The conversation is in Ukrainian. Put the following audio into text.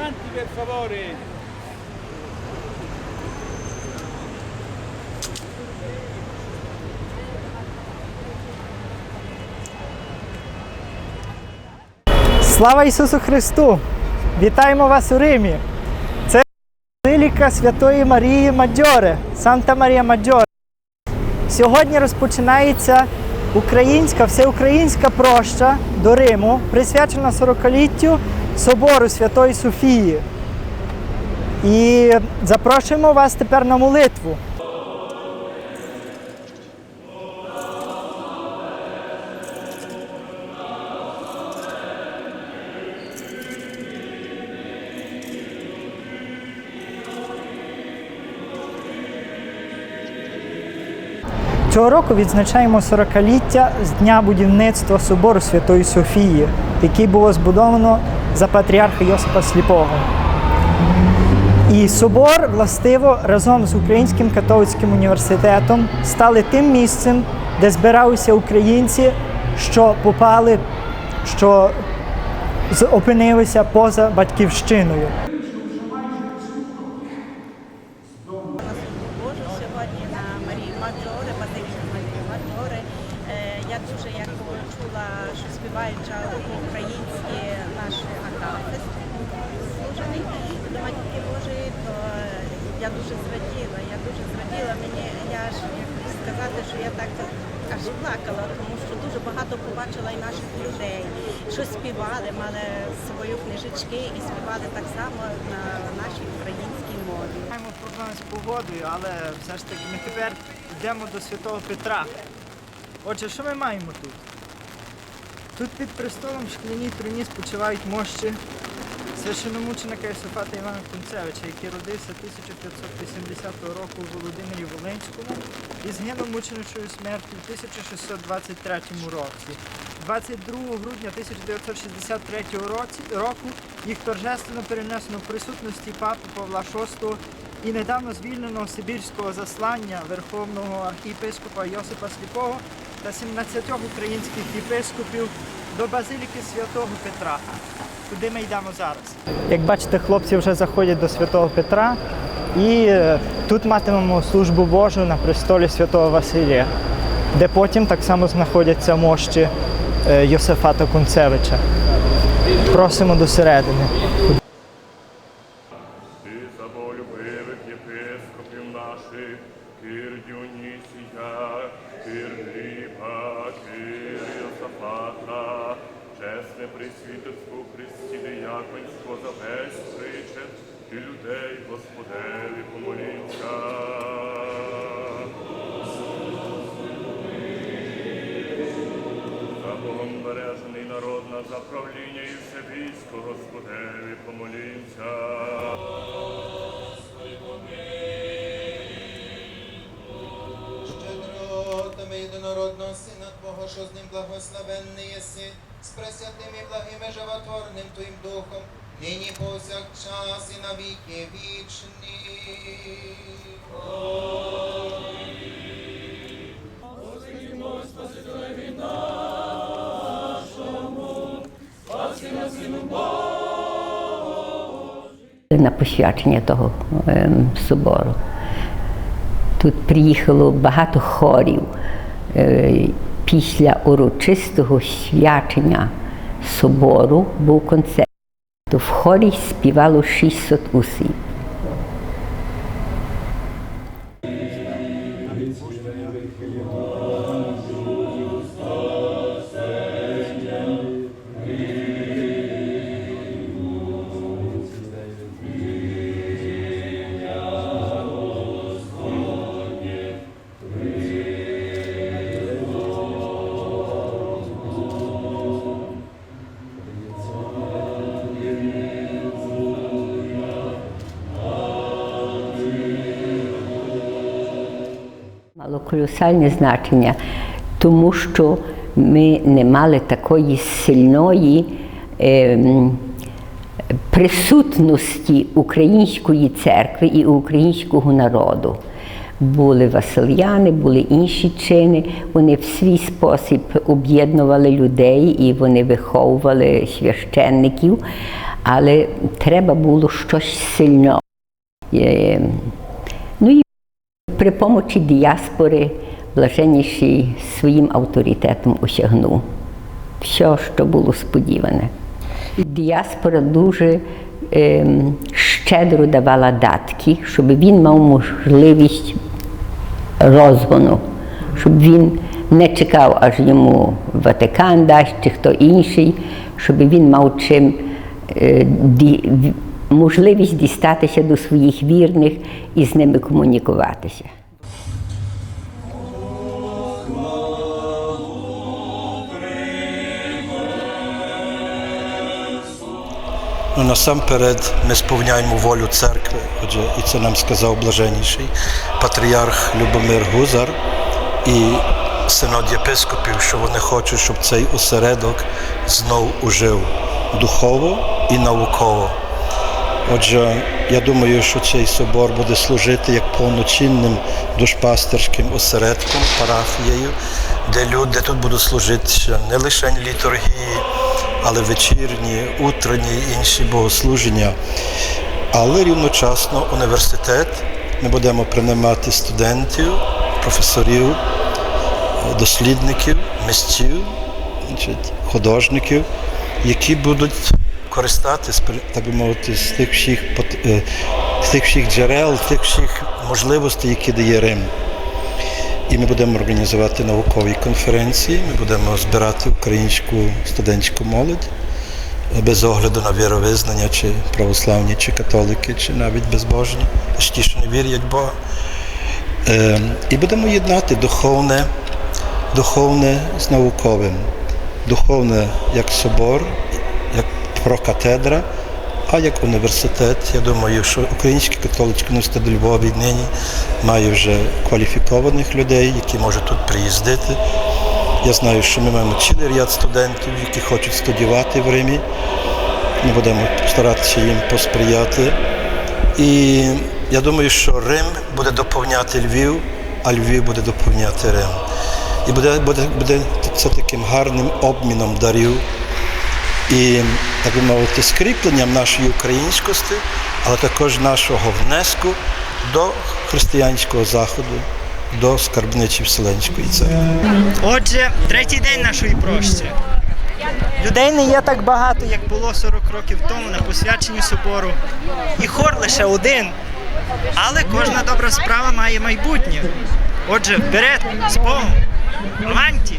Avanti per favore. Слава Ісусу Христу! Вітаємо вас у Римі! Це Базиліка Святої Марії Маджоре, Санта Марія Маджоре. Сьогодні розпочинається українська, всеукраїнська проща до Риму, присвячена 40-літтю Собору Святої Софії. І запрошуємо вас тепер на молитву. Цього року відзначаємо 40-ліття з дня будівництва собору Святої Софії, який було збудовано за патріарха Йосипа Сліпого. І собор, властиво, разом з Українським католицьким університетом стали тим місцем, де збиралися українці, що попали, що опинилися поза батьківщиною. Божу сьогодні на Марії Маджоре, Базиліка Марії Маджоре. Е, Я чула, що співаюча по-українськи наш акафист служений до Матінки Божої, то я дуже зраділа. Я дуже зраділа. Мені я ж як сказати, що я так аж плакала, тому що дуже багато побачила і наших людей, що співали, мали свої книжечки і співали так само на нашій українській мові. Маємо проблеми з погодою, але все ж таки ми тепер йдемо до Святого Петра. Отже, що ми маємо тут? Тут під престолом в шкляній труні спочивають мощі священомученика Йосифата Івана Кунцевича, який родився 1580 року у Володимирі Волинському і згинув мученичою смертю в 1623 році. 22 грудня 1963 року їх торжественно перенесено в присутності папи Павла VI і недавно звільненого сибірського заслання Верховного архієпископа Йосипа Сліпого та 17 українських єпископів до базиліки святого Петра. Куди ми йдемо зараз? Як бачите, хлопці вже заходять до святого Петра, і е, тут матимемо службу Божу на престолі святого Василія, де потім так само знаходяться мощі е, Йосифата Кунцевича. Просимо до середини. Присвітерство Христі дияконсько за весь причет, і людей Господеві помолімся. За Богом бережений народ на заправління і все військо Господеві помолімся. Щедротами єдинородного Сина Твого, що з ним благословенний єси, з пресвятим і благим і животворним Твоїм Духом, нині повсякчас і на віки вічні. на посвячення того ем, собору. Тут приїхало багато хорів. Е, Після урочистого свячення собору був концерт. То в хорі співало 600 усів. Мало колосальне значення, тому що ми не мали такої сильної ем, присутності української церкви і українського народу. Були васильяни, були інші чини. Вони в свій спосіб об'єднували людей і вони виховували священників. Але треба було щось сильно. Е, при помочі діаспори блаженніший своїм авторитетом осягнув все, що було сподіване. Діаспора дуже ем, щедро давала датки, щоб він мав можливість розгону, щоб він не чекав, аж йому Ватикан дасть чи хто інший, щоб він мав чим е, можливість дістатися до своїх вірних і з ними комунікуватися. Ну, насамперед ми сповняємо волю церкви, отже, і це нам сказав блаженніший патріарх Любомир Гузар і синод єпископів, що вони хочуть, щоб цей осередок знов ужив духово і науково. Отже, я думаю, що цей собор буде служити як повноцінним душпастерським осередком, парафією, де люди тут будуть служити не лише літургії, але вечірні, утренні і інші богослуження. Але рівночасно університет ми будемо приймати студентів, професорів, дослідників, митців, художників, які будуть користатись, так би мовити, з тих всіх, е, з тих всіх джерел, з тих всіх можливостей, які дає Рим. І ми будемо організувати наукові конференції, ми будемо збирати українську студентську молодь е, без огляду на віровизнання, чи православні, чи католики, чи навіть безбожні, ті, що не вірять Бога. Е, І будемо єднати духовне, духовне з науковим. Духовне як собор, прокатедра, а як університет. Я думаю, що Український католицький університет у Львові нині має вже кваліфікованих людей, які можуть тут приїздити. Я знаю, що ми маємо цілий ряд студентів, які хочуть студіювати в Римі. Ми будемо старатися їм посприяти. І я думаю, що Рим буде доповняти Львів, а Львів буде доповняти Рим. І буде, буде, буде це таким гарним обміном дарів і, так би мовити, скріпленням нашої українськості, але також нашого внеску до християнського заходу, до скарбниці Вселенської церкви. Отже, третій день нашої прощі. Людей не є так багато, як було 40 років тому на посвяченні собору. І хор лише один. Але кожна добра справа має майбутнє. Отже, вперед, з Богом! Аванті!